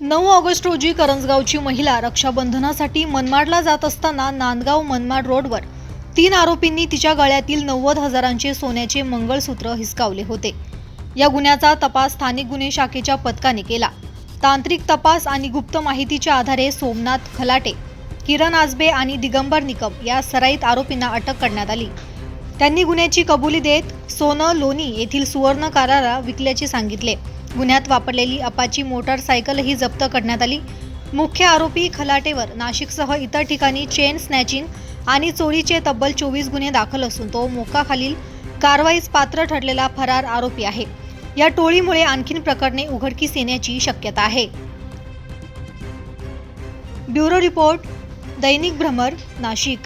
नऊ ऑगस्ट रोजी करंजगावची महिला रक्षाबंधनासाठी मनमाडला जात असताना नांदगाव मनमाड रोडवर तीन आरोपींनी तिच्या गळ्यातील नव्वद हजारांचे सोन्याचे मंगळसूत्र हिसकावले होते. या गुन्ह्याचा तपास स्थानिक गुन्हे शाखेच्या पथकाने केला. तांत्रिक तपास आणि गुप्त माहितीच्या आधारे सोमनाथ खलाटे किरण आजबे आणि दिगंबर निकम या सराईत आरोपींना अटक करण्यात आली. त्यांनी गुन्ह्याची कबुली देत सोनं लोणी येथील सुवर्ण कारारा विकल्याचे सांगितले. गुन्ह्यात वापरलेली अपाची मोटारसायकलही जप्त करण्यात आली. मुख्य आरोपी खलाटेवर नाशिकसह इतर ठिकाणी चेन स्नॅचिंग आणि चोरीचे तब्बल चोवीस गुन्हे दाखल असून तो मोकाखालील कारवाईस पात्र ठरलेला फरार आरोपी आहे. या टोळीमुळे आणखीन प्रकरणे उघडकीस येण्याची शक्यता आहे. ब्युरो रिपोर्ट दैनिक भ्रमर नाशिक.